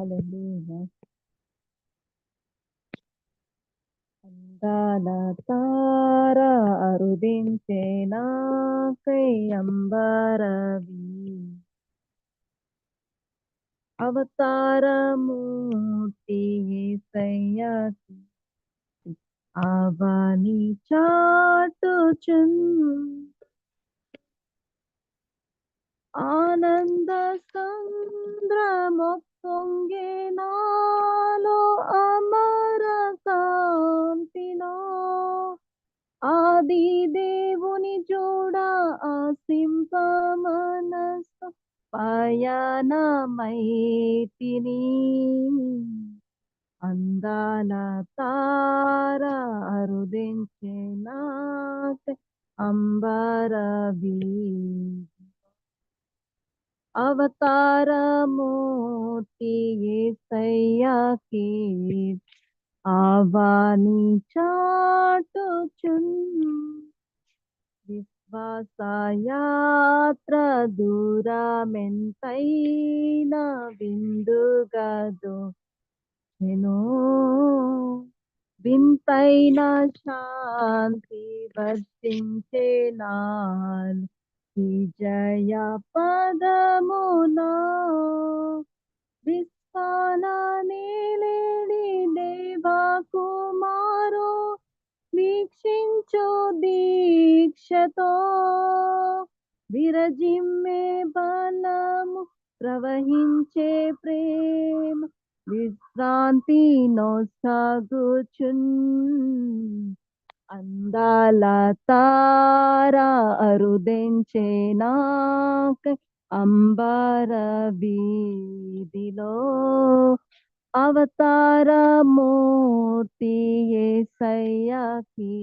హల్లెలూయా అందాల తార అరుదించే నాకై అంబరవి అవతారమూర్తి యేసయ్యకి అవని చాటుచున్. ఆనంద సంద్రమొక్క నాలో అమర కాంతిలో ఆది దేవుని చూడ ఆసింప మనసు పయనమైతిని అందాల తార అరుదించే నాకై అంబరవి. అవతారమూర్తి ఏసయ్యాకి ఆవాని చాటుచున్ విశ్వాసయాత్ర దూరమెంతైన విందుగదు. నేను వింతైన శాంతి వర్తించే నాలు విజయ పదమునా విశ్వాల దేవా కుమారు వీక్షించు దీక్షతో విరజిమ్మే బలము ప్రవహించే ప్రేమ. విశ్రాంతి నొసగుచున్ అందాల తార అరుదెంచే నాకై అంబర వీధిలో అవతారమూర్తి యేసయ్యకి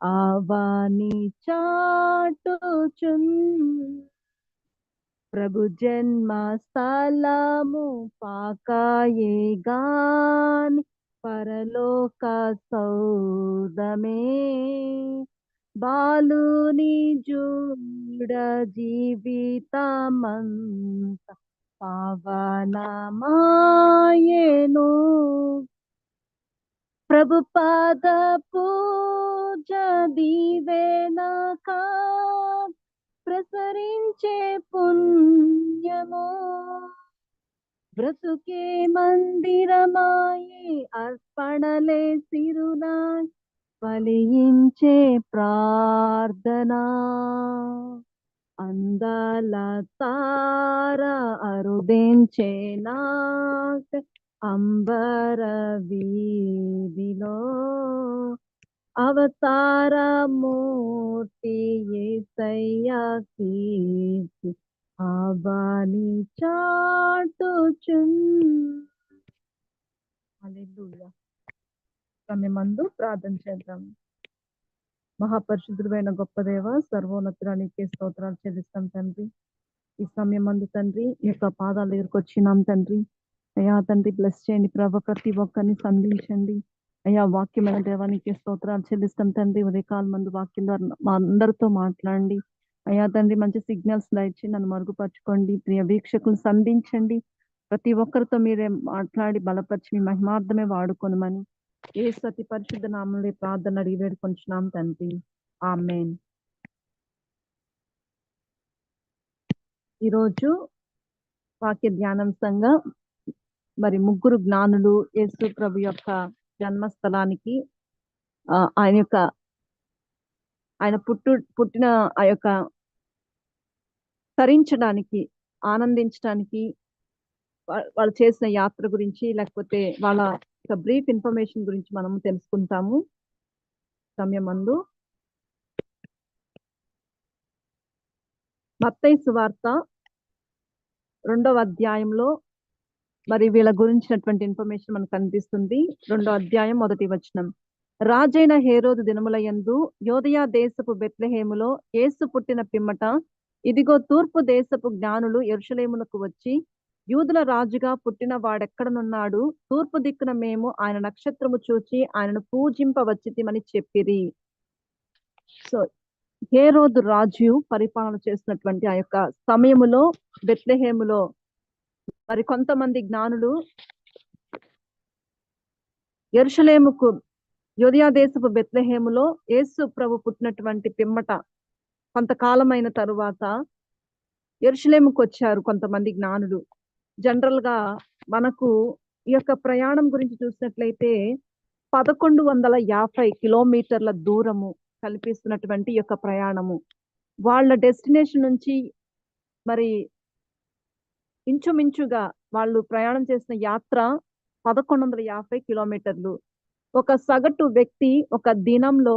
ఆవాని చాటుచున్ ప్రభు జన్మ స్థలము పాకాయే గాని పరలోక సౌదమే బాలుని జూడ జీవితమంత పవనమాయను. ప్రభు పాద పూజ దీవెనక ప్రసరించే పుణ్యము. బ్రతుకే మందిరమాయే అర్పణలే సిరునాయ్ ఫలించే ప్రార్థనా. అందాల తార అరుదించే నాక్ అంబర వీధిలో అవతార మూర్తి ఆబాని కీర్తి. హల్లెలూయా. చాటుచుందు ప్రార్థన చేద్దాం. మహాపరిశుద్ధుడైన గొప్ప దేవ సర్వోన్నతురానికి స్తోత్రాలు చెల్లిస్తాం తండ్రి. ఈ సమయం మందు తండ్రి ఈ యొక్క పాదాల దగ్గరకు వచ్చినాం తండ్రి. అయ్యా తండ్రి బ్లెస్ చేయండి ప్రభ ప్రతి ఒక్కరిని సంధించండి. అయ్యా వాక్యమైన దేవానికి స్తోత్రాలు చెల్లిస్తాం తండ్రి. ఉదయకాల మందు వాక్యం ద్వారా మా అందరితో మాట్లాడండి. అయ్యా తండ్రి మంచి సిగ్నల్స్ దయచి నన్ను మరుగుపరచుకోండి. ప్రియ వీక్షకులు సంధించండి. ప్రతి ఒక్కరితో మీరే మాట్లాడి బలపరిచి మీ మహిమార్థమే వాడుకొనమని ఏ సతి పరిశుద్ధ నామంలో ప్రార్థన అడిగి వేడుకొంచున్నాం తండ్రి. ఆమెన్. ఈరోజు వాక్య ధ్యానాంశంగా మరి ముగ్గురు జ్ఞానులు యేసు ప్రభు యొక్క జన్మస్థలానికి ఆ, ఆయన యొక్క ఆయన పుట్టు పుట్టిన ఆ యొక్క తరించడానికి ఆనందించడానికి వాళ్ళు చేసిన యాత్ర గురించి లేకపోతే వాళ్ళ యొక్క బ్రీఫ్ ఇన్ఫర్మేషన్ గురించి మనము తెలుసుకుంటాము. సమయం అందు మత్తయి సువార్త రెండవ అధ్యాయంలో మరి వీళ్ళ గురించినటువంటి ఇన్ఫర్మేషన్ మనకు కనిపిస్తుంది. రెండో అధ్యాయం మొదటి వచనం. రాజైన హేరోదు దినములయందు యోదయా దేశపు బెత్లెహేములో యేసు పుట్టిన పిమ్మట ఇదిగో తూర్పు దేశపు జ్ఞానులు ఎరుషలేమునకు వచ్చి యూదుల రాజుగా పుట్టిన వాడెక్కడనున్నాడు? తూర్పు దిక్కున మేము ఆయన నక్షత్రము చూచి ఆయనను పూజింపవచ్చితిమని చెప్పిరి. సో హేరోదు రాజు పరిపాలన చేసినటువంటి ఆ యొక్క సమయములో బెత్లెహేములో మరి కొంతమంది జ్ఞానులు ఎరుషలేముకు యోధియా దేశపు బెత్లెహేములో యేసు ప్రభు పుట్టినటువంటి పిమ్మట కొంతకాలమైన తరువాత ఎరుషులేముకు వచ్చారు కొంతమంది జ్ఞానులు. జనరల్గా మనకు ఈ యొక్క ప్రయాణం గురించి చూసినట్లయితే పదకొండు వందల యాభై కిలోమీటర్ల దూరము కల్పిస్తున్నటువంటి ఈ యొక్క ప్రయాణము. వాళ్ళ డెస్టినేషన్ నుంచి మరి ఇంచుమించుగా వాళ్ళు ప్రయాణం చేసిన యాత్ర పదకొండు వందల యాభై కిలోమీటర్లు. ఒక సగటు వ్యక్తి ఒక దినంలో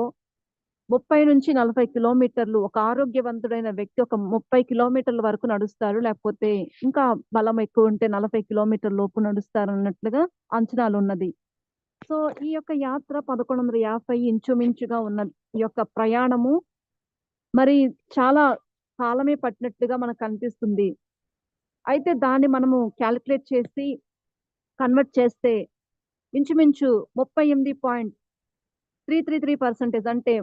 ముప్పై నుంచి నలభై కిలోమీటర్లు ఒక ఆరోగ్యవంతుడైన వ్యక్తి ఒక ముప్పై కిలోమీటర్ల వరకు నడుస్తారు. లేకపోతే ఇంకా బలం ఎక్కువ ఉంటే నలభై కిలోమీటర్ లోపు నడుస్తారు అన్నట్లుగా అంచనాలు ఉన్నది. సో ఈ యొక్క యాత్ర పదకొండు వందల యాభై ఇంచుమించుగా ఉన్న ఈ యొక్క ప్రయాణము మరి చాలా కాలమే పట్టినట్టుగా మనకు కనిపిస్తుంది. అయితే దాన్ని మనము క్యాలిక్యులేట్ చేసి కన్వర్ట్ చేస్తే ఇంచుమించు ముప్పై ఎనిమిది point three three three percentage అంటే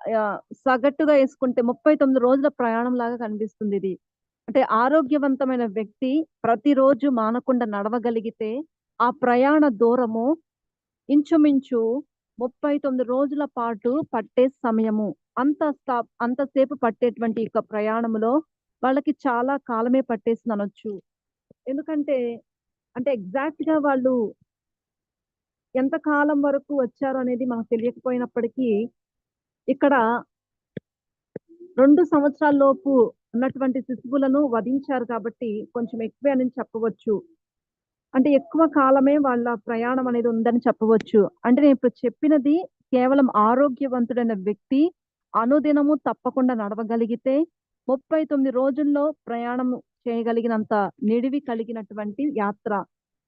సగట్టుగా సగటుగా వేసుకుంటే ముప్పై తొమ్మిది రోజుల ప్రయాణం లాగా కనిపిస్తుంది ఇది. అంటే ఆరోగ్యవంతమైన వ్యక్తి ప్రతిరోజు మానకుండా నడవగలిగితే ఆ ప్రయాణ దూరము ఇంచుమించు ముప్పై తొమ్మిది రోజుల పాటు పట్టే సమయము. అంత స్టా అంతసేపు పట్టేటువంటి యొక్క ప్రయాణంలో వాళ్ళకి చాలా కాలమే పట్టేసింది అనొచ్చు. ఎందుకంటే అంటే ఎగ్జాక్ట్గా వాళ్ళు ఎంత కాలం వరకు వచ్చారు అనేది మనకు తెలియకపోయినప్పటికీ ఇక్కడ రెండు సంవత్సరాల లోపు ఉన్నటువంటి శిశువులను వధించారు కాబట్టి కొంచెం ఎక్కువే అని చెప్పవచ్చు. అంటే ఎక్కువ కాలమే వాళ్ళ ప్రయాణం అనేది ఉందని చెప్పవచ్చు. అంటే నేను ఇప్పుడు చెప్పినది కేవలం ఆరోగ్యవంతుడైన వ్యక్తి అనుదినము తప్పకుండా నడవగలిగితే ముప్పై తొమ్మిది రోజుల్లో ప్రయాణం చేయగలిగినంత నిడివి కలిగినటువంటి యాత్ర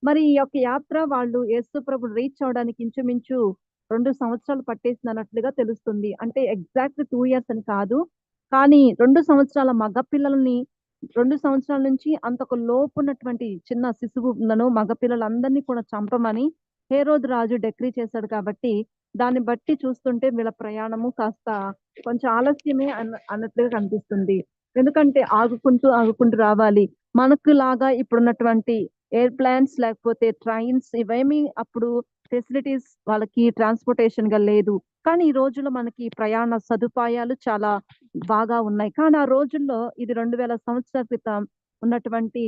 మరి ఈ యొక్క యాత్ర వాళ్ళు యేసు ప్రభు రీచ్ అవడానికి ఇంచుమించు రెండు సంవత్సరాలు పట్టేసింది అన్నట్లుగా తెలుస్తుంది. అంటే ఎగ్జాక్ట్ టూ ఇయర్స్ అని కాదు. కానీ రెండు సంవత్సరాల మగ పిల్లల్ని రెండు సంవత్సరాల నుంచి అంతకు లోపు ఉన్నటువంటి చిన్న శిశువులను మగపిల్లలందరినీ కూడా చంపమని హేరోద్ రాజు డెక్రీ చేశాడు కాబట్టి దాన్ని బట్టి చూస్తుంటే వీళ్ళ ప్రయాణము కాస్త కొంచెం ఆలస్యమే అన్నట్లుగా కనిపిస్తుంది. ఎందుకంటే ఆగుకుంటూ ఆగుకుంటూ రావాలి. మనకు లాగా ఇప్పుడున్నటువంటి ఎయిర్ ప్లాన్స్ లేకపోతే ట్రైన్స్ ఇవేమి అప్పుడు ఫెసిలిటీస్ వాళ్ళకి ట్రాన్స్పోర్టేషన్గా లేదు. కానీ ఈ రోజుల్లో మనకి ప్రయాణ సదుపాయాలు చాలా బాగా ఉన్నాయి. కానీ ఆ రోజుల్లో ఇది రెండు వేల సంవత్సరాల క్రితం ఉన్నటువంటి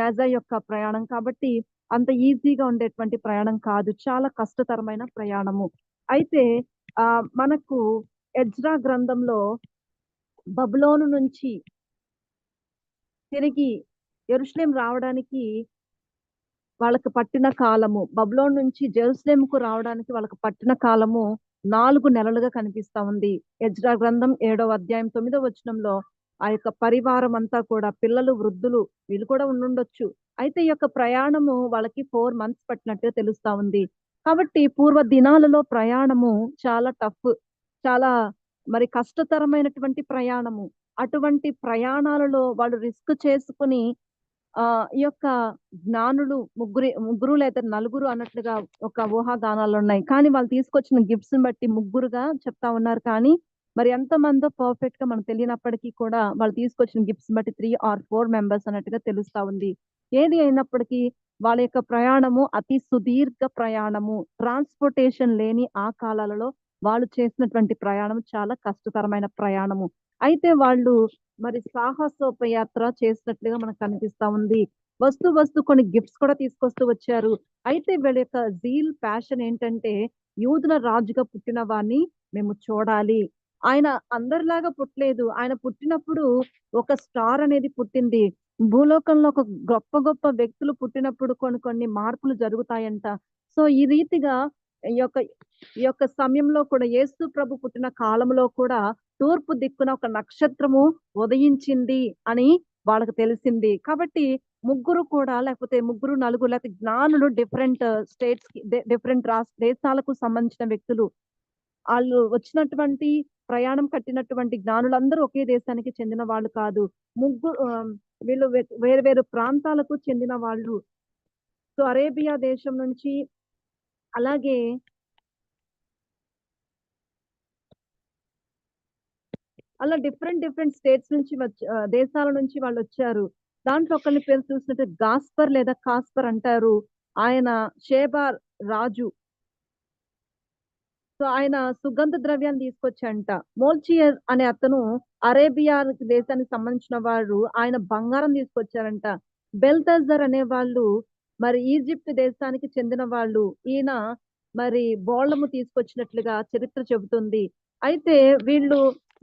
మేజా యొక్క ప్రయాణం కాబట్టి అంత ఈజీగా ఉండేటువంటి ప్రయాణం కాదు. చాలా కష్టతరమైన ప్రయాణము. అయితే ఆ మనకు ఎజ్రా గ్రంథంలో బబులోను నుంచి తిరిగి ఎరుషలేం రావడానికి వాళ్ళకి పట్టిన కాలము బబ్లోన్ నుంచి జెరూసలేంకు రావడానికి వాళ్ళకి పట్టిన కాలము నాలుగు నెలలుగా కనిపిస్తా ఉంది. యజ్రా గ్రంథం ఏడవ అధ్యాయం తొమ్మిదవ వచనంలో ఆ యొక్క పరివారం అంతా కూడా పిల్లలు వృద్ధులు వీళ్ళు కూడా ఉండుండొచ్చు. అయితే ఈ యొక్క ప్రయాణము వాళ్ళకి ఫోర్ మంత్స్ పట్టినట్టుగా తెలుస్తా ఉంది. కాబట్టి పూర్వ దినాలలో ప్రయాణము చాలా టఫ్ చాలా మరి కష్టతరమైనటువంటి ప్రయాణము. అటువంటి ప్రయాణాలలో వాళ్ళు రిస్క్ చేసుకుని ఆ ఈ యొక్క జ్ఞానులు ముగ్గురు ముగ్గురు లేదా నలుగురు అన్నట్లుగా ఒక ఊహాగానాలు ఉన్నాయి. కానీ వాళ్ళు తీసుకొచ్చిన గిఫ్ట్స్ని బట్టి ముగ్గురుగా చెప్తా ఉన్నారు. కానీ మరి ఎంత మందో పర్ఫెక్ట్గా మనకు తెలియనప్పటికీ కూడా వాళ్ళు తీసుకొచ్చిన గిఫ్ట్స్ బట్టి త్రీ ఆర్ ఫోర్ మెంబర్స్ అన్నట్టుగా తెలుస్తా ఉంది. ఏది అయినప్పటికీ వాళ్ళ యొక్క ప్రయాణము అతి సుదీర్ఘ ప్రయాణము. ట్రాన్స్పోర్టేషన్ లేని ఆ కాలాలలో వాళ్ళు చేసినటువంటి ప్రయాణం చాలా కష్టతరమైన ప్రయాణము. అయితే వాళ్ళు మరి సాహసోపయాత్ర చేసినట్లుగా మనకు కనిపిస్తా ఉంది. వస్తు వస్తు కొన్ని గిఫ్ట్స్ కూడా తీసుకొస్తూ వచ్చారు. అయితే వీళ్ళ యొక్క జీల్ ప్యాషన్ ఏంటంటే యూదుల రాజుగా పుట్టిన వాడిని మేము చూడాలి. ఆయన అందరిలాగా పుట్టలేదు. ఆయన పుట్టినప్పుడు ఒక స్టార్ అనేది పుట్టింది. భూలోకంలో ఒక గొప్ప గొప్ప వ్యక్తులు పుట్టినప్పుడు కొన్ని కొన్ని మార్పులు జరుగుతాయంట. సో ఈ రీతిగా ఈ యొక్క ఈ యొక్క సమయంలో కూడా యేసు ప్రభు పుట్టిన కాలంలో కూడా తూర్పు దిక్కున ఒక నక్షత్రము ఉదయించింది అని వాళ్ళకి తెలిసింది. కాబట్టి ముగ్గురు కూడా లేకపోతే ముగ్గురు నలుగురు లేకపోతే జ్ఞానులు డిఫరెంట్ స్టేట్స్కి డిఫరెంట్ రాష్ట్ర దేశాలకు సంబంధించిన వ్యక్తులు. వాళ్ళు వచ్చినటువంటి ప్రయాణం కట్టినటువంటి జ్ఞానులందరూ ఒకే దేశానికి చెందిన వాళ్ళు కాదు. ముగ్గురు వీళ్ళు వేరు వేరు ప్రాంతాలకు చెందిన వాళ్ళు. సో అరేబియా దేశం నుంచి అలాగే అలా డిఫరెంట్ డిఫరెంట్ స్టేట్స్ నుంచి దేశాల నుంచి వాళ్ళు వచ్చారు. దాంట్లో ఒకరిని పేరు చూసినట్టు గాస్పర్ లేదా కాస్పర్ అంటారు. ఆయన షేబా రాజు. సో ఆయన సుగంధ ద్రవ్యాన్ని తీసుకొచ్చంట. మోల్చియర్ అనే అతను అరేబియా దేశానికి సంబంధించిన వారు. ఆయన బంగారం తీసుకొచ్చారంట. బెల్తజర్ అనే వాళ్ళు మరి ఈజిప్ట్ దేశానికి చెందిన వాళ్ళు. ఈయన మరి బోళము తీసుకొచ్చినట్లుగా చరిత్ర చెబుతుంది. అయితే వీళ్ళు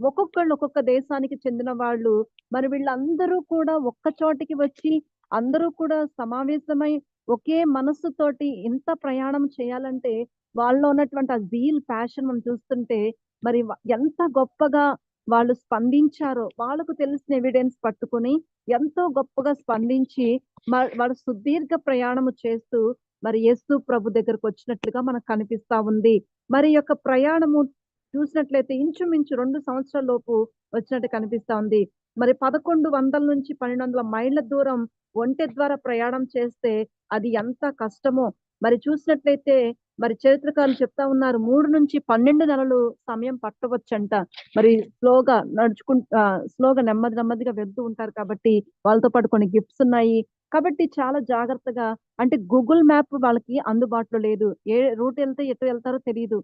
ఒక్కొక్కళ్ళు ఒక్కొక్క దేశానికి చెందిన వాళ్ళు. మరి వీళ్ళందరూ కూడా ఒక్క చోటికి వచ్చి అందరూ కూడా సమావేశమై ఒకే మనస్సుతోటి ఇంత ప్రయాణం చేయాలంటే వాళ్ళలో ఉన్నటువంటి ఆ జీల్ ప్యాషన్ మనం చూస్తుంటే మరి ఎంత గొప్పగా వాళ్ళు స్పందించారో వాళ్ళకు తెలిసిన ఎవిడెన్స్ పట్టుకొని ఎంతో గొప్పగా స్పందించి వాళ్ళు సుదీర్ఘ ప్రయాణము చేస్తూ మరి యేసు ప్రభు దగ్గరకు వచ్చినట్లుగా మనకు కనిపిస్తా ఉంది. మరి యొక్క ప్రయాణము చూసినట్లయితే ఇంచుమించు రెండు సంవత్సరాల లోపు వచ్చినట్టు కనిపిస్తా ఉంది. మరి పదకొండు వందల నుంచి పన్నెండు వందల మైళ్ళ దూరం ఒంటె ద్వారా ప్రయాణం చేస్తే అది ఎంత కష్టమో. మరి చూసినట్లయితే మరి చరిత్రకారులు చెప్తా ఉన్నారు మూడు నుంచి పన్నెండు నెలలు సమయం పట్టవచ్చంట. మరి స్లోగా నడుచుకుంటా స్లోగా నెమ్మది నెమ్మదిగా వెళ్తూ ఉంటారు కాబట్టి వాళ్ళతో పాటు కొన్ని గిఫ్ట్స్ ఉన్నాయి. కాబట్టి చాలా జాగ్రత్తగా అంటే గూగుల్ మ్యాప్ వాళ్ళకి అందుబాటులో లేదు. ఏ రూట్ వెళ్తే ఎటు వెళ్తారో తెలియదు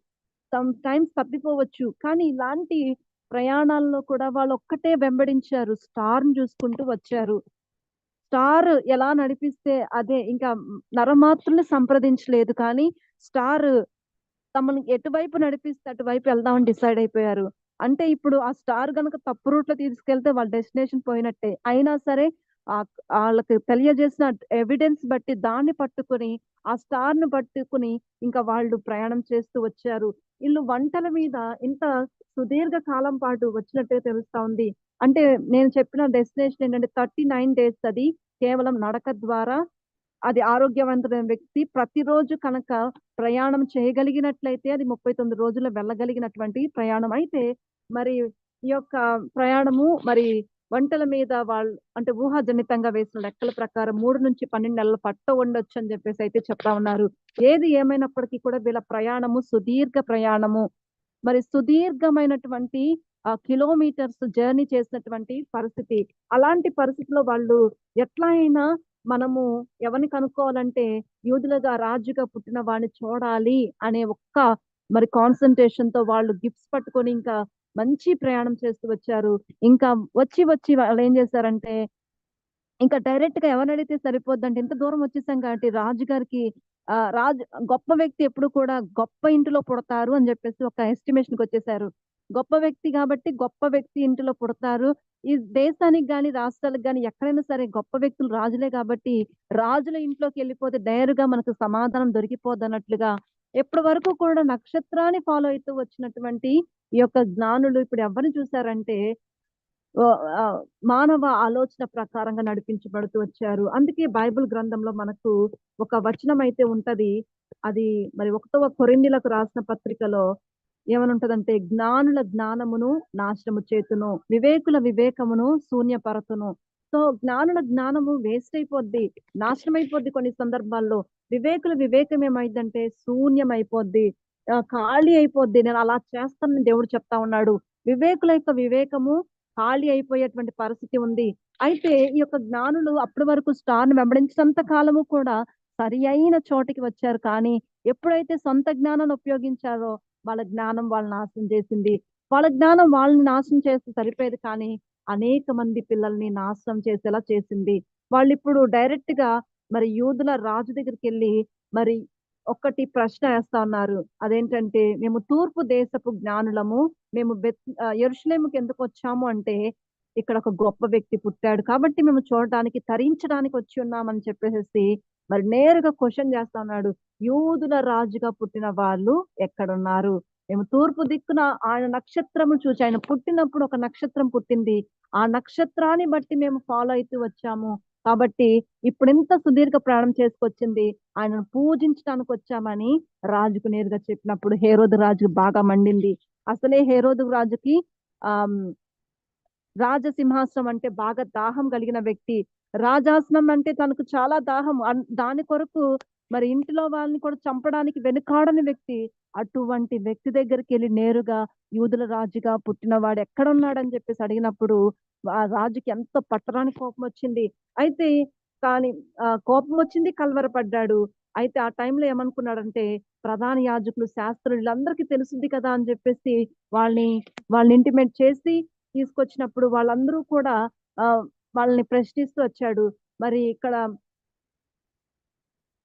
సమ్ టైమ్స్ తప్పిపోవచ్చు. కానీ ఇలాంటి ప్రయాణాల్లో కూడా వాళ్ళు ఒక్కటే వెంబడించారు. స్టార్ని చూసుకుంటూ వచ్చారు. స్టార్ ఎలా నడిపిస్తే అదే ఇంకా నరమాత్రుల్ని సంప్రదించలేదు. కానీ స్టార్ తమను ఎటువైపు నడిపిస్తే అటువైపు వెళ్దామని డిసైడ్ అయిపోయారు. అంటే ఇప్పుడు ఆ స్టార్ గనుక తప్పు రూట్లో తీసుకెళ్తే వాళ్ళ డెస్టినేషన్ పోయినట్టే. అయినా సరే వాళ్ళకి తెలియజేసిన ఎవిడెన్స్ బట్టి దాన్ని పట్టుకొని ఆ స్టార్ను పట్టుకుని ఇంకా వాళ్ళు ప్రయాణం చేస్తూ వచ్చారు. వీళ్ళు వంటల మీద ఇంత సుదీర్ఘ కాలం పాటు వచ్చినట్టే తెలుస్తా ఉంది. అంటే నేను చెప్పిన డెస్టినేషన్ ఏంటంటే థర్టీ నైన్ డేస్ అది కేవలం నడక ద్వారా అది ఆరోగ్యవంతమైన వ్యక్తి ప్రతిరోజు కనుక ప్రయాణం చేయగలిగినట్లయితే అది ముప్పై తొమ్మిది రోజుల్లో వెళ్ళగలిగినటువంటి ప్రయాణం. అయితే మరి ఈ యొక్క ప్రయాణము మరి వంటల మీద వాళ్ళు అంటే ఊహాజనితంగా వేసిన లెక్కల ప్రకారం మూడు నుంచి పన్నెండు నెలలు పట్ట ఉండొచ్చు అని చెప్పేసి అయితే చెప్తా ఉన్నారు. ఏది ఏమైనప్పటికీ కూడా వీళ్ళ ప్రయాణము సుదీర్ఘ ప్రయాణము. మరి సుదీర్ఘమైనటువంటి ఆ కిలోమీటర్స్ జర్నీ చేసినటువంటి పరిస్థితి. అలాంటి పరిస్థితిలో వాళ్ళు ఎట్లా అయినా మనము ఎవరిని కనుక్కోవాలంటే యూదులుగా రాజుగా పుట్టిన వాడిని చూడాలి అనే ఒక్క మరి కాన్సన్ట్రేషన్తో వాళ్ళు గిఫ్ట్స్ పట్టుకొని ఇంకా మంచి ప్రయాణం చేస్తూ వచ్చారు. ఇంకా వచ్చి వచ్చి వాళ్ళు ఏం చేశారంటే ఇంకా డైరెక్ట్గా ఎవరు అడిగితే సరిపోద్దంటే ఇంత దూరం వచ్చేసాం కాబట్టి రాజు గారికి ఆ రాజు గొప్ప వ్యక్తి ఎప్పుడు కూడా గొప్ప ఇంటిలో పుడతారు అని చెప్పేసి ఒక ఎస్టిమేషన్కి వచ్చేసారు. గొప్ప వ్యక్తి కాబట్టి గొప్ప వ్యక్తి ఇంటిలో పుడతారు. ఈ దేశానికి గాని రాష్ట్రాలకు గాని ఎక్కడైనా సరే గొప్ప వ్యక్తులు రాజులే కాబట్టి రాజుల ఇంట్లోకి వెళ్ళిపోతే డైరుగా మనకు సమాధానం దొరికిపోదు అన్నట్లుగా ఎప్పటి వరకు కూడా నక్షత్రాన్ని ఫాలో అవుతూ వచ్చినటువంటి ఈ యొక్క జ్ఞానులు ఇప్పుడు ఎవరిని చూసారంటే మానవ ఆలోచన ప్రకారంగా నడిపించబడుతూ వచ్చారు. అందుకే బైబిల్ గ్రంథంలో మనకు ఒక వచనం అయితే ఉంటది. అది మరి ఒకటవ కొరిందులకు రాసిన పత్రికలో ఏమని ఉంటదంటే జ్ఞానుల జ్ఞానమును నాశనము చేతును వివేకుల వివేకమును శూన్యపరతును. సో జ్ఞానుల జ్ఞానము వేస్ట్ అయిపోద్ది నాశనం అయిపోద్ది కొన్ని సందర్భాల్లో. వివేకుల వివేకం ఏమైందంటే శూన్యం అయిపోద్ది ఖాళీ అయిపోద్ది. నేను అలా చేస్తానని దేవుడు చెప్తా ఉన్నాడు. వివేకుల యొక్క వివేకము ఖాళీ అయిపోయేటువంటి పరిస్థితి ఉంది. అయితే ఈ యొక్క జ్ఞానులు అప్పటి వరకు స్టార్ను వెంబడించినంత కాలము కూడా సరి అయిన చోటికి వచ్చారు. కానీ ఎప్పుడైతే సొంత జ్ఞానాన్ని ఉపయోగించారో వాళ్ళ జ్ఞానం వాళ్ళని నాశనం చేసింది. వాళ్ళ జ్ఞానం వాళ్ళని నాశనం చేస్తే సరిపోయేది కానీ అనేక మంది పిల్లల్ని నాశనం చేసేలా చేసింది. వాళ్ళు ఇప్పుడు డైరెక్ట్గా మరి యూదుల రాజు దగ్గరికి వెళ్ళి మరి ఒక్కటి ప్రశ్న వేస్తా ఉన్నారు. అదేంటంటే మేము తూర్పు దేశపు జ్ఞానులము మేము ఎరుషులేముకి ఎందుకు వచ్చాము అంటే ఇక్కడ ఒక గొప్ప వ్యక్తి పుట్టాడు కాబట్టి మేము చూడడానికి తరించడానికి వచ్చి ఉన్నామని చెప్పేసి మరి నేరుగా క్వశ్చన్ చేస్తా ఉన్నాడు యూదుల రాజుగా పుట్టిన వాళ్ళు ఎక్కడున్నారు? మేము తూర్పు దిక్కున ఆయన నక్షత్రము చూసి ఆయన పుట్టినప్పుడు ఒక నక్షత్రం పుట్టింది. ఆ నక్షత్రాన్ని బట్టి మేము ఫాలో అవుతూ వచ్చాము. కాబట్టి ఇప్పుడు ఇంత సుదీర్ఘ ప్రయాణం చేసుకొచ్చింది. ఆయనను పూజించడానికి వచ్చామని రాజుకు నేరుగా చెప్పినప్పుడు హేరోదు రాజుకు బాగా మండింది. అసలే హేరోదు రాజుకి ఆ రాజసింహాసనం అంటే బాగా దాహం కలిగిన వ్యక్తి. రాజాసనం అంటే తనకు చాలా దాహం. దాని కొరకు మరి ఇంటిలో వాళ్ళని కూడా చంపడానికి వెనుకాడని వ్యక్తి. అటువంటి వ్యక్తి దగ్గరికి వెళ్ళి నేరుగా యూదుల రాజుగా పుట్టినవాడు ఎక్కడున్నాడని చెప్పేసి అడిగినప్పుడు ఆ రాజుకి ఎంత పట్టరాని కోపం వచ్చింది. అయితే కానీ ఆ కోపం వచ్చింది కలవరపడ్డాడు. అయితే ఆ టైంలో ఏమనుకున్నాడంటే ప్రధాన యాజకులు శాస్త్రులు అందరికీ తెలుసుంది కదా అని చెప్పేసి వాళ్ళని వాళ్ళని ఇంటిమేట్ చేసి తీసుకొచ్చినప్పుడు వాళ్ళందరూ కూడా ఆ వాళ్ళని ప్రశ్నిస్తూ వచ్చాడు. మరి ఇక్కడ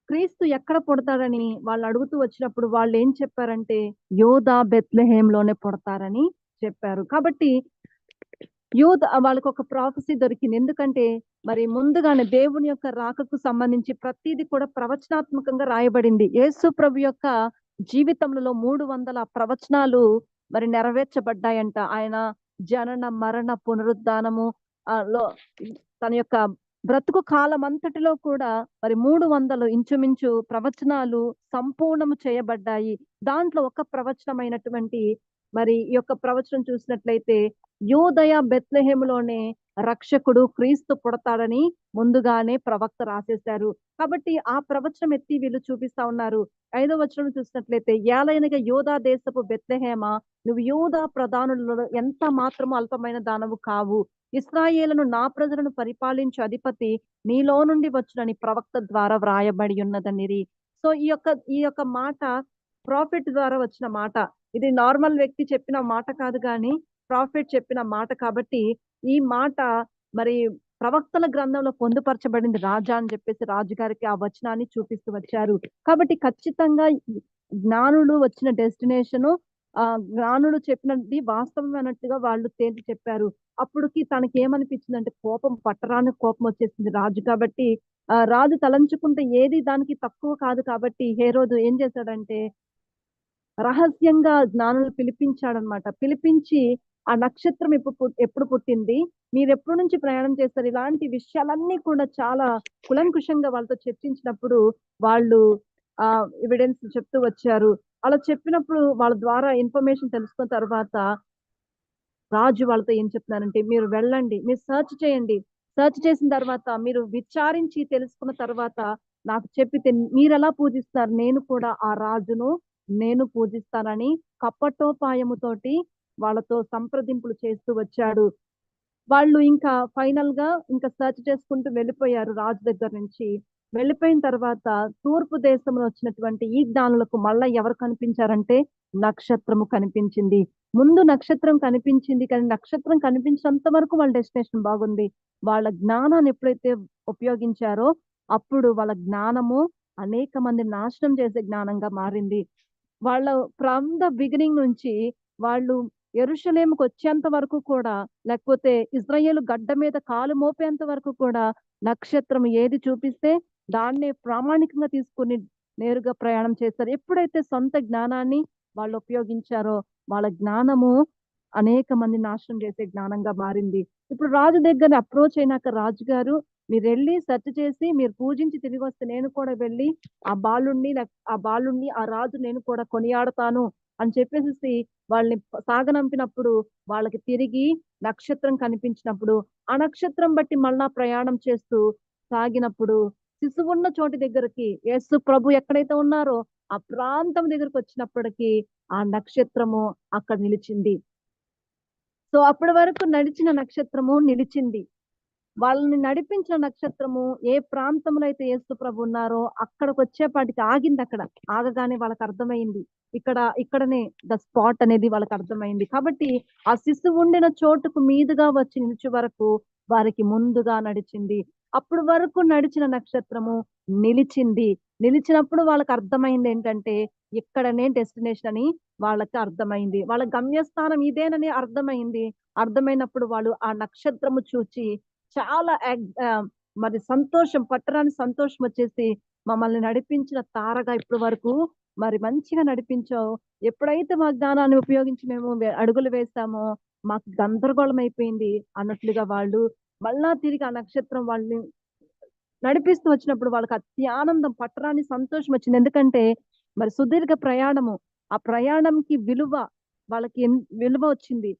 క్రీస్తు ఎక్కడ పుడతాడని వాళ్ళు అడుగుతూ వచ్చినప్పుడు వాళ్ళు ఏం చెప్పారంటే యోధా బెత్లెహేంలోనే పుడతారని చెప్పారు. కాబట్టి యోధ వాళ్ళకి ఒక ప్రాఫెసీ దొరికింది. ఎందుకంటే మరి ముందుగానే దేవుని యొక్క రాకకు సంబంధించి ప్రతిదీ కూడా ప్రవచనాత్మకంగా రాయబడింది. యేసు ప్రభు యొక్క జీవితంలో మూడు వందల ప్రవచనాలు మరి నెరవేర్చబడ్డాయంట. ఆయన జనన మరణ పునరుద్ధానము లో తన యొక్క బ్రతుకు కాలం అంతటిలో కూడా మరి మూడు వందలు ఇంచుమించు ప్రవచనాలు సంపూర్ణము చేయబడ్డాయి. దాంట్లో ఒక ప్రవచనమైనటువంటి మరి ఈ యొక్క ప్రవచనం చూసినట్లయితే యోదయ బెత్లహేములోనే రక్షకుడు క్రీస్తు పుడతాడని ముందుగానే ప్రవక్త రాసేశారు. కాబట్టి ఆ ప్రవచనం ఎత్తి వీళ్ళు చూపిస్తా ఉన్నారు. ఐదో వచనం చూసినట్లయితే ఏలైనగా యోధా దేశపు బెత్తహేమ నువ్వు యోధా ప్రధానులలో ఎంత మాత్రము అల్పమైన దానవు కావు. ఇస్రాయేలను నా ప్రజలను పరిపాలించు అధిపతి నీలో నుండి వచ్చునని ప్రవక్త ద్వారా వ్రాయబడి ఉన్నదనిరి. సో ఈ యొక్క ఈ యొక్క మాట ప్రాఫిట్ ద్వారా వచ్చిన మాట. ఇది నార్మల్ వ్యక్తి చెప్పిన మాట కాదు కానీ ప్రాఫిట్ చెప్పిన మాట కాబట్టి ఈ మాట మరి ప్రవక్తల గ్రంథంలో పొందుపరచబడింది రాజా అని చెప్పేసి రాజుగారికి ఆ వచనాన్ని చూపిస్తూ వచ్చారు. కాబట్టి ఖచ్చితంగా జ్ఞానులు వచ్చిన డెస్టినేషన్ ఆ జ్ఞానులు చెప్పినది వాస్తవం అన్నట్టుగా వాళ్ళు తేల్చి చెప్పారు. అప్పుడుకి తనకి ఏమనిపించింది అంటే కోపం పట్టరాని కోపం వచ్చేసింది రాజు కాబట్టి ఆ రాజు తలంచుకుంటే ఏది దానికి తక్కువ కాదు కాబట్టి హే రోజు ఏం చేశాడంటే రహస్యంగా జ్ఞానులు పిలిపించాడనమాట పిలిపించి ఆ నక్షత్రం ఎప్పుడు ఎప్పుడు పుట్టింది? మీరు ఎప్పటి నుంచి ప్రయాణం చేస్తారు? ఇలాంటి విషయాలన్నీ కూడా చాలా కులంకుషంగా వాళ్ళతో చర్చించినప్పుడు వాళ్ళు ఆ ఎవిడెన్స్ చెప్తూ వచ్చారు. అలా చెప్పినప్పుడు వాళ్ళ ద్వారా ఇన్ఫర్మేషన్ తెలుసుకున్న తర్వాత రాజు వాళ్ళతో ఏం చెప్తున్నారంటే మీరు వెళ్ళండి మీరు సర్చ్ చేయండి. సర్చ్ చేసిన తర్వాత మీరు విచారించి తెలుసుకున్న తర్వాత నాకు చెప్పితే మీరు ఎలా పూజిస్తారు నేను కూడా ఆ రాజును నేను పూజిస్తానని కప్పటోపాయముతోటి వాళ్ళతో సంప్రదింపులు చేస్తూ వచ్చాడు. వాళ్ళు ఇంకా ఫైనల్గా ఇంకా సర్చ్ చేసుకుంటూ వెళ్ళిపోయారు రాజు దగ్గర నుంచి. వెళ్ళిపోయిన తర్వాత తూర్పు దేశంలో వచ్చినటువంటి ఈ జ్ఞానులకు మళ్ళా ఎవరు కనిపించారంటే నక్షత్రము కనిపించింది. ముందు నక్షత్రం కనిపించింది కానీ నక్షత్రం కనిపించినంత వరకు వాళ్ళ డెస్టినేషన్ బాగుంది. వాళ్ళ జ్ఞానాన్ని ఎప్పుడైతే ఉపయోగించారో అప్పుడు వాళ్ళ జ్ఞానము అనేక మంది నాశనం చేసే జ్ఞానంగా మారింది. వాళ్ళ ఫ్రమ్ ద బిగినింగ్ నుంచి వాళ్ళు ఎరుషలేముకు వచ్చేంత వరకు కూడా లేకపోతే ఇజ్రాయేల్ గడ్డ మీద కాలు మోపేంత వరకు కూడా నక్షత్రం ఏది చూపిస్తే దాన్నే ప్రామాణికంగా తీసుకుని నేరుగా ప్రయాణం చేస్తారు. ఎప్పుడైతే సొంత జ్ఞానాన్ని వాళ్ళు ఉపయోగించారో వాళ్ళ జ్ఞానము అనేక మంది నాశనం చేసే జ్ఞానంగా మారింది. ఇప్పుడు రాజు దగ్గర అప్రోచ్ అయినాక రాజు గారు మీరు వెళ్ళి సెర్చ్ చేసి మీరు పూజించి తిరిగి వస్తే నేను కూడా వెళ్ళి ఆ బాలుణ్ణి ఆ బాలుణ్ణి ఆ రాజు నేను కూడా కొనియాడతాను. అని చెప్పేసి వాళ్ళని సాగనంపినప్పుడు వాళ్ళకి తిరిగి నక్షత్రం కనిపించినప్పుడు ఆ నక్షత్రం బట్టి మళ్ళా ప్రయాణం చేస్తూ సాగినప్పుడు శిశువు ఉన్న చోటి దగ్గరికి యేసు ప్రభు ఎక్కడైతే ఉన్నారో ఆ ప్రాంతం దగ్గరకు వచ్చినప్పటికీ ఆ నక్షత్రము అక్కడ నిలిచింది. సో అప్పటి వరకు నడిచిన నక్షత్రము నిలిచింది. వాళ్ళని నడిపించిన నక్షత్రము ఏ ప్రాంతంలో అయితే ఏసు ప్రభు ఉన్నారో అక్కడికి వచ్చేపాటికి ఆగింది అక్కడ. ఆగగానే వాళ్ళకి అర్థమైంది. ఇక్కడ ఇక్కడనే ద స్పాట్ అనేది వాళ్ళకి అర్థమైంది. కాబట్టి ఆ శిశువు ఉండిన చోటుకు మీదుగా వచ్చి నిలిచే వరకు వారికి ముందుగా నడిచింది. అప్పుడు వరకు నడిచిన నక్షత్రము నిలిచింది. నిలిచినప్పుడు వాళ్ళకి అర్థమైంది ఏంటంటే ఇక్కడనే డెస్టినేషన్ అని వాళ్ళకి అర్థమైంది. వాళ్ళ గమ్యస్థానం ఇదేనని అర్థమైంది. అర్థమైనప్పుడు వాళ్ళు ఆ నక్షత్రము చూచి చాలా మరి సంతోషం పట్టరాని సంతోషం వచ్చేసి మమ్మల్ని నడిపించిన తారగా ఇప్పటి వరకు మరి మంచిగా నడిపించావు. ఎప్పుడైతే మా జ్ఞానాన్ని ఉపయోగించి మేము అడుగులు వేస్తామో మాకు గందరగోళం అయిపోయింది అన్నట్లుగా వాళ్ళు మళ్ళా తిరిగి ఆ నక్షత్రం వాళ్ళని నడిపిస్తూ వచ్చినప్పుడు వాళ్ళకి అతి ఆనందం పట్టరాని సంతోషం వచ్చింది. ఎందుకంటే మరి సుదీర్ఘ ప్రయాణము ఆ ప్రయాణంకి విలువ వాళ్ళకి విలువ వచ్చింది.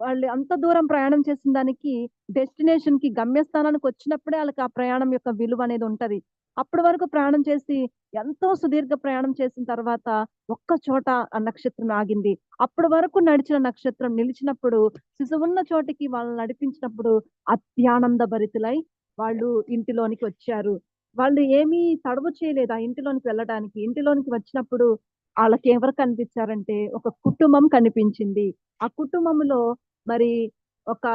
వాళ్ళు అంత దూరం ప్రయాణం చేసిన దానికి డెస్టినేషన్కి గమ్యస్థానానికి వచ్చినప్పుడే వాళ్ళకి ఆ ప్రయాణం యొక్క విలువ అనేది ఉంటది. అప్పటి వరకు ప్రయాణం చేసి ఎంతో సుదీర్ఘ ప్రయాణం చేసిన తర్వాత ఒక్క చోట ఆ నక్షత్రం ఆగింది. అప్పటి వరకు నడిచిన నక్షత్రం నిలిచినప్పుడు శిశువున్న చోటికి వాళ్ళని నడిపించినప్పుడు అత్యానంద భరితులై వాళ్ళు ఇంటిలోనికి వచ్చారు. వాళ్ళు ఏమీ తడవు చేయలేదు ఆ ఇంటిలోనికి వెళ్ళడానికి ఇంటిలోనికి వచ్చినప్పుడు వాళ్ళకి ఎవరు కనిపించారంటే ఒక కుటుంబం కనిపించింది. ఆ కుటుంబంలో మరి ఒక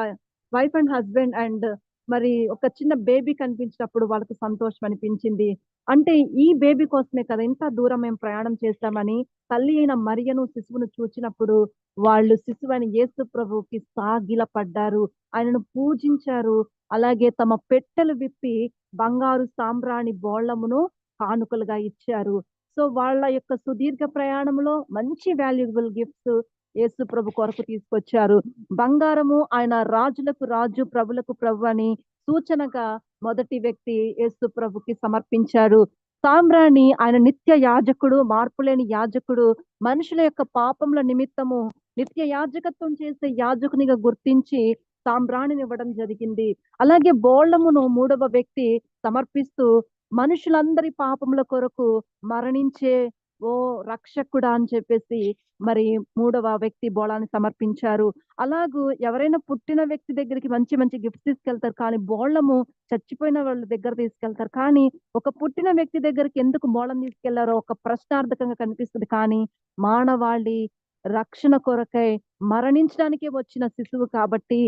వైఫ్ అండ్ హస్బెండ్ అండ్ మరి ఒక చిన్న బేబీ కనిపించినప్పుడు వాళ్ళకి సంతోషం అనిపించింది. అంటే ఈ బేబీ కోసమే కదా ఇంత దూరం మేము ప్రయాణం చేస్తామని తల్లి అయిన మరియను శిశువును చూచినప్పుడు వాళ్ళు శిశువు అని యేసు ప్రభుకి సాగిల పడ్డారు. ఆయనను పూజించారు. అలాగే తమ పెట్టెలు విప్పి బంగారు సాంబ్రాణి బోళ్ళమును కానుకలుగా ఇచ్చారు. సో వాళ్ళ యొక్క సుదీర్ఘ ప్రయాణంలో మంచి వాల్యుబుల్ గిఫ్ట్స్ యేసు ప్రభు కొరకు తీసుకొచ్చారు. బంగారము ఆయన రాజులకు రాజు ప్రభులకు ప్రభు అని సూచనగా మొదటి వ్యక్తి యేసు ప్రభుకి సమర్పించారు. సామ్రాణి ఆయన నిత్య యాజకుడు మార్పులేని యాజకుడు మనుషుల యొక్క పాపముల నిమిత్తము నిత్య యాజకత్వం చేసే యాజకునిగా గుర్తించి సాంబ్రాణిని ఇవ్వడం జరిగింది. అలాగే బోళ్ళమును మూడవ వ్యక్తి సమర్పిస్తూ మనుషులందరి పాపముల కొరకు మరణించే ఓ రక్షకుడా అని చెప్పేసి మరి మూడవ వ్యక్తి బోళాన్ని సమర్పించారు. అలాగూ ఎవరైనా పుట్టిన వ్యక్తి దగ్గరికి మంచి మంచి గిఫ్ట్స్ తీసుకెళ్తారు కానీ బోళము చచ్చిపోయిన వాళ్ళ దగ్గర తీసుకెళ్తారు. కానీ ఒక పుట్టిన వ్యక్తి దగ్గరికి ఎందుకు బోళం తీసుకెళ్ళారో ఒక ప్రశ్నార్థకంగా కనిపిస్తుంది. కానీ మానవాళి రక్షణ కొరకై మరణించడానికే వచ్చిన శిశువు కాబట్టి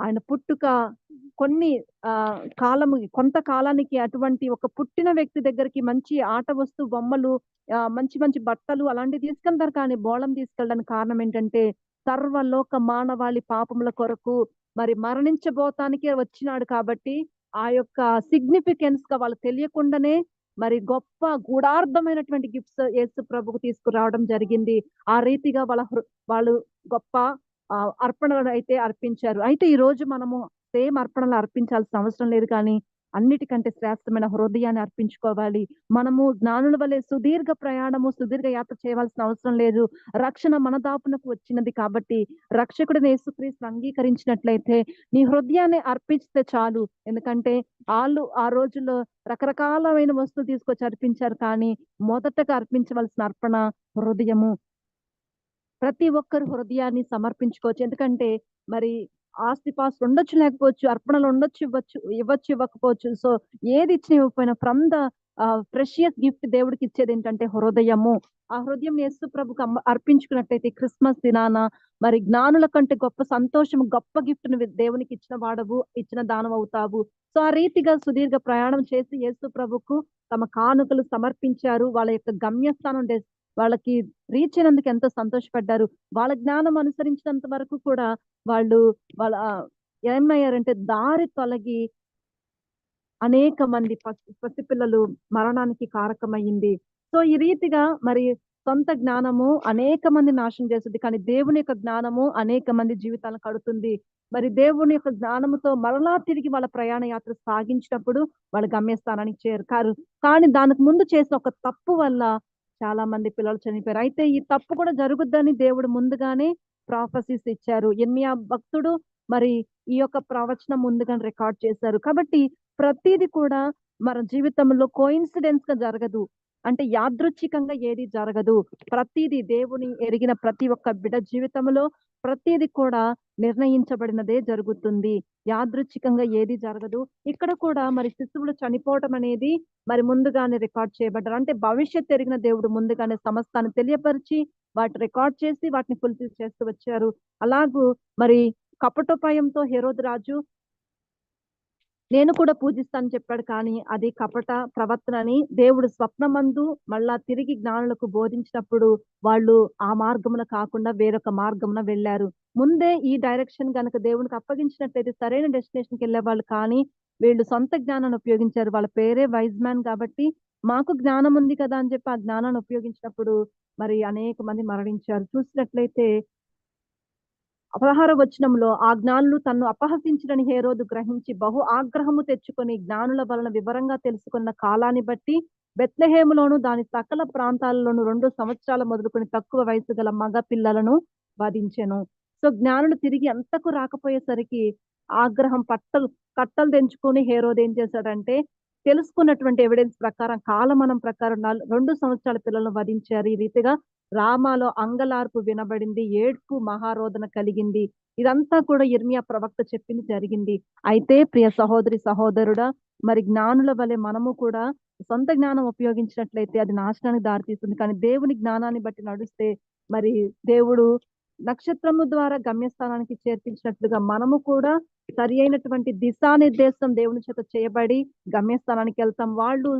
ఆయన పుట్టుక కొన్ని ఆ కాలము కొంత కాలానికి అటువంటి ఒక పుట్టిన వ్యక్తి దగ్గరికి మంచి ఆట వస్తు బొమ్మలు ఆ, మంచి మంచి బట్టలు అలాంటివి తీసుకెళ్తారు. కానీ బోళం తీసుకెళ్ళడానికి కారణం ఏంటంటే సర్వలోక మానవాళి పాపముల కొరకు మరి మరణించబోతానికే వచ్చినాడు కాబట్టి ఆ యొక్క సిగ్నిఫికెన్స్గా వాళ్ళు తెలియకుండానే మరి గొప్ప గూఢార్థమైనటువంటి గిఫ్ట్స్ యేసు ప్రభుకు తీసుకురావడం జరిగింది. ఆ రీతిగా వాళ్ళ హృ- వాళ్ళు గొప్ప అర్పణలు అయితే అర్పించారు. అయితే ఈ రోజు మనము సేమ్ అర్పణలు అర్పించాల్సిన అవసరం లేదు కానీ అన్నిటికంటే శ్రేష్టమైన హృదయాన్ని అర్పించుకోవాలి. మనము జ్ఞానుల వలె సుదీర్ఘ ప్రయాణము సుదీర్ఘ యాత్ర చేయవలసిన అవసరం లేదు. రక్షణ మన దాపునకు వచ్చినది కాబట్టి రక్షకుడిని యేసుక్రీస్తు అంగీకరించినట్లయితే నీ హృదయాన్ని అర్పిస్తే చాలు. ఎందుకంటే వాళ్ళు ఆ రోజుల్లో రకరకాలమైన వస్తువులు తీసుకొచ్చి అర్పించారు కానీ మొదటగా అర్పించవలసిన అర్పణ హృదయము. ప్రతి ఒక్కరు హృదయాన్ని సమర్పించుకోవచ్చు. ఎందుకంటే మరి ఆస్తిపాస్తులు ఉండొచ్చు లేకపోవచ్చు అర్పణలు ఉండొచ్చు ఇవ్వచ్చు ఇవ్వచ్చు ఇవ్వకపోవచ్చు. సో ఏది ఇచ్చిన ఇవ్వకపోయినా ఫ్రమ్ ద ప్రెషియస్ గిఫ్ట్ దేవుడికి ఇచ్చేది ఏంటంటే హృదయము. ఆ హృదయం యేసు ప్రభుకు అమ్మ- అర్పించుకున్నట్టయితే క్రిస్మస్ దినాన మరి జ్ఞానుల కంటే గొప్ప సంతోషం గొప్ప గిఫ్ట్ను దేవునికి ఇచ్చిన వాడవు ఇచ్చిన దానం అవుతావు. సో ఆ రీతిగా సుదీర్ఘ ప్రయాణం చేసి యేసు ప్రభుకు తమ కానుకలు సమర్పించారు. వాళ్ళ యొక్క గమ్యస్థానం వాళ్ళకి రీచ్ అయినందుకు ఎంతో సంతోషపడ్డారు. వాళ్ళ జ్ఞానం అనుసరించినంత వరకు కూడా వాళ్ళు వాళ్ళ ఏమయ్యారంటే దారి తొలగి అనేక మంది పసి పసిపిల్లలు మరణానికి కారకమైంది సో ఈ రీతిగా మరి సొంత జ్ఞానము అనేక మంది నాశనం చేస్తుంది. కానీ దేవుని యొక్క జ్ఞానము అనేక మంది జీవితాలను కడుతుంది. మరి దేవుని యొక్క జ్ఞానముతో మరలా తిరిగి వాళ్ళ ప్రయాణ యాత్ర సాగించినప్పుడు వాళ్ళ గమ్యస్థానానికి చేరుకారు కానీ దానికి ముందు చేసిన ఒక తప్పు వల్ల చాలా మంది పిల్లలు చనిపోయారు. అయితే ఈ తప్పు కూడా జరుగుద్దని దేవుడు ముందుగానే ప్రాఫసిస్ ఇచ్చారు. ఎన్యా భక్తుడు మరి ఈ యొక్క ప్రవచనం ముందుగానే రికార్డ్ చేశారు. కాబట్టి ప్రతిది కూడా మన జీవితంలో కోయిన్సిడెన్స్గా జరగదు. అంటే యాదృచ్ఛికంగా ఏది జరగదు. ప్రతిది దేవుని ఎరిగిన ప్రతి ఒక్క బిడ్డ జీవితంలో ప్రతిది కూడా నిర్ణయించబడినదే జరుగుతుంది. యాదృచ్ఛికంగా ఏది జరగదు. ఇక్కడ కూడా మరి శిశువులు చనిపోవటం అనేది మరి ముందుగానే రికార్డ్ చేయబడ్డారు. అంటే భవిష్యత్ ఎరిగిన దేవుడు ముందుగానే సమస్తాన్ని తెలియపరిచి వాటి రికార్డ్ చేసి వాటిని ఫుల్ఫిల్ చేస్తూ వచ్చారు. అలాగూ మరి కపటోపాయంతో హెరోద్ రాజు నేను కూడా పూజిస్తాను చెప్పాడు. కానీ అది కపట ప్రవర్తనని దేవుడు స్వప్నమందు మళ్ళా తిరిగి జ్ఞానులకు బోధించినప్పుడు వాళ్ళు ఆ మార్గమున కాకుండా వేరొక మార్గమున వెళ్ళారు. ముందే ఈ డైరెక్షన్ గనక దేవునికి అప్పగించినట్లయితే సరైన డెస్టినేషన్కి వెళ్ళే వాళ్ళు కానీ వీళ్ళు సొంత జ్ఞానాన్ని ఉపయోగించారు. వాళ్ళ పేరే వైజ్ మ్యాన్ కాబట్టి మాకు జ్ఞానం ఉంది కదా అని చెప్పి ఆ జ్ఞానాన్ని ఉపయోగించినప్పుడు మరి అనేక మంది మరణించారు. చూసినట్లయితే పదహార వచనంలో ఆ జ్ఞానులు తన్ను అపహసించడని హేరోదు గ్రహించి బహు ఆగ్రహము తెచ్చుకొని జ్ఞానుల వలన వివరంగా తెలుసుకున్న కాలాన్ని బట్టి బెత్లహేములోను దాని సకల ప్రాంతాలలోను రెండు సంవత్సరాల మొదలుకొని తక్కువ వయసు గల మగ పిల్లలను వధించెను. సో జ్ఞానులు తిరిగి ఎంతకు రాకపోయేసరికి ఆగ్రహం పట్టలు కట్టలు తెంచుకొని హేరోద్ ఏం చేశాడంటే తెలుసుకున్నటువంటి ఎవిడెన్స్ ప్రకారం కాలమనం ప్రకారం నాలుగు రెండు సంవత్సరాల పిల్లలను వధించారు. ఈ రీతిగా రామాలో అంగలార్పు వినబడింది ఏడ్పు మహారోధన కలిగింది. ఇదంతా కూడా ఇర్మియా ప్రవక్త చెప్పింది జరిగింది. అయితే ప్రియ సహోదరి సహోదరుడా మరి జ్ఞానుల వలె మనము కూడా సొంత జ్ఞానం ఉపయోగించినట్లయితే అది నాశనానికి దారితీస్తుంది. కానీ దేవుని జ్ఞానాన్ని బట్టి నడిస్తే మరి దేవుడు నక్షత్రము ద్వారా గమ్యస్థానానికి చేర్పించినట్లుగా మనము కూడా సరి అయినటువంటి దిశానిర్దేశం దేవుని చేత చేయబడి గమ్యస్థానానికి వెళ్తాం. వాళ్ళు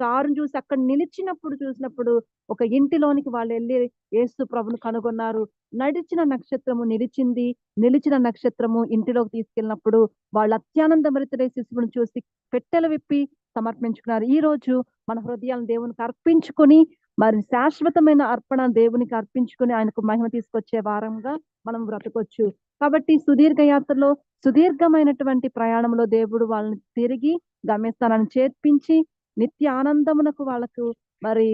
స్టార్ చూసి అక్కడ నిలిచినప్పుడు చూసినప్పుడు ఒక ఇంటిలోనికి వాళ్ళు వెళ్ళి యేసు ప్రభును కనుగొన్నారు. నడిచిన నక్షత్రము నిలిచింది. నిలిచిన నక్షత్రము ఇంటిలోకి తీసుకెళ్ళినప్పుడు వాళ్ళు అత్యానందభరితుడై శిశువును చూసి పెట్టెలు విప్పి సమర్పించుకున్నారు. ఈ రోజు మన హృదయాలను దేవునికి అర్పించుకొని మరి శాశ్వతమైన అర్పణ దేవునికి అర్పించుకొని ఆయనకు మహిమ తీసుకొచ్చే వారంగా మనం బ్రతకొచ్చు. కాబట్టి సుదీర్ఘ యాత్రలో సుదీర్ఘమైనటువంటి ప్రయాణంలో దేవుడు వాళ్ళని తిరిగి గమ్యస్థానాన్ని చేర్పించి నిత్య ఆనందమునకు వాళ్ళకు మరి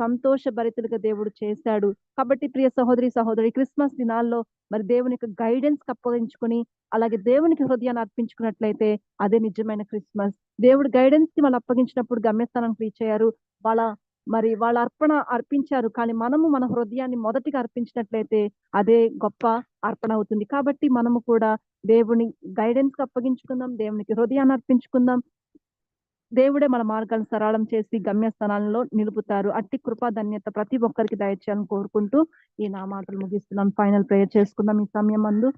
సంతోష భరితులుగా దేవుడు చేశాడు. కాబట్టి ప్రియ సహోదరి సహోదరి క్రిస్మస్ దినాల్లో మరి దేవునికి గైడెన్స్ అప్పగించుకుని అలాగే దేవునికి హృదయాన్ని అర్పించుకున్నట్లయితే అదే నిజమైన క్రిస్మస్. దేవుడు గైడెన్స్కి వాళ్ళు అప్పగించినప్పుడు గమ్యస్థానానికి రీచ్ అయ్యారు. వాళ్ళ మరి వాళ్ళ అర్పణ అర్పించారు. కానీ మనము మన హృదయాన్ని మొదటిగా అర్పించినట్లయితే అదే గొప్ప అర్పణ అవుతుంది. కాబట్టి మనము కూడా దేవుని గైడెన్స్కి అప్పగించుకుందాం దేవునికి హృదయాన్ని అర్పించుకుందాం. దేవుడే మన మార్గాలను సరళం చేసి గమ్యస్థానాలలో నిలుపుతారు. అట్టి కృపా ధన్యత ప్రతి ఒక్కరికి దయచేయాలని కోరుకుంటూ ఈ నా మాటలు ముగిస్తున్నాం. ఫైనల్ ప్రేయర్ చేసుకుందాం ఈ సమయం అందు.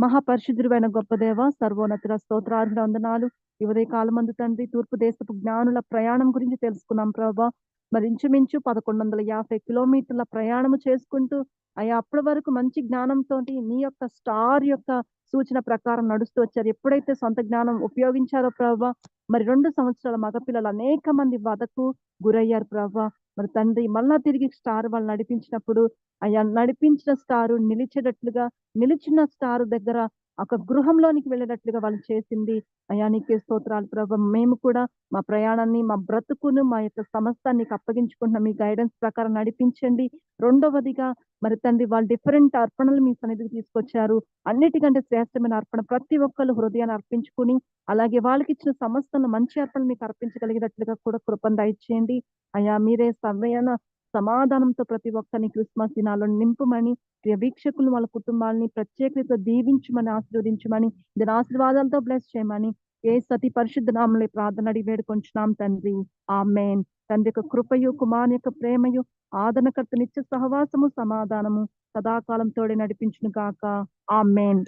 మహాపరిశుద్ధుడైన గొప్ప దేవ సర్వోన్నతుల స్తోత్రార్హుల వందనాలు. ఇవదే కాలమందు తండ్రి తూర్పు దేశపు జ్ఞానుల ప్రయాణం గురించి తెలుసుకున్నాం ప్రభా. మరి ఇంచుమించు పదకొండు వందల యాభై కిలోమీటర్ల ప్రయాణం చేసుకుంటూ అయ్యా అప్పటి వరకు మంచి జ్ఞానంతో నీ యొక్క స్టార్ యొక్క సూచన ప్రకారం నడుస్తూ వచ్చారు. ఎప్పుడైతే సొంత జ్ఞానం ఉపయోగించారో ప్రభా మరి రెండు సంవత్సరాల మగపిల్లలు అనేక మంది వదకు గురయ్యారు ప్రభా మరి తండ్రి మళ్ళా తిరిగి స్టార్ వాళ్ళు నడిపించినప్పుడు అయ్యా నడిపించిన స్టారు నిలిచేటట్లుగా నిలిచిన స్టార్ దగ్గర ఒక గృహంలోనికి వెళ్ళేటట్లుగా వాళ్ళు చేసింది. అయ్యా నీకే స్తోత్రాలు ప్రభా. మేము కూడా మా ప్రయాణాన్ని మా బ్రతుకును మా యొక్క సమస్తాన్ని అప్పగించుకుంటున్న. మీ గైడెన్స్ ప్రకారం నడిపించండి. రెండవదిగా మరి తండ్రి వాళ్ళు డిఫరెంట్ అర్పణలు మీ సన్నిధికి తీసుకొచ్చారు. అన్నిటికంటే శ్రేష్టమైన అర్పణ ప్రతి ఒక్కరు హృదయాన్ని అర్పించుకుని అలాగే వాళ్ళకి ఇచ్చిన సమస్తను మంచి అర్పణ మీకు అర్పించగలిగినట్లుగా కూడా కృపను దయచేయండి. అయ్యా మీరే సమయాన సమాధానంతో ప్రతి ఒక్కరిని క్రిస్మస్ దినాల్లో నింపుమని ప్రియ వీక్షకులు వాళ్ళ కుటుంబాలని ప్రత్యేకత దీవించమని ఆశీర్వదించమని దీని ఆశీర్వాదాలతో బ్లెస్ చేయమని ఏ సతి పరిశుద్ధ నామలే ప్రార్థన అడిగి వేడుకొంచున్నాం తండ్రి. ఆ మేన్ తండ్రి యొక్క కృపయు కుమార్ యొక్క ప్రేమయు ఆదరణకర్త నిత్య సహవాసము సమాధానము సదాకాలం తోడే నడిపించును గాక. ఆ మేన్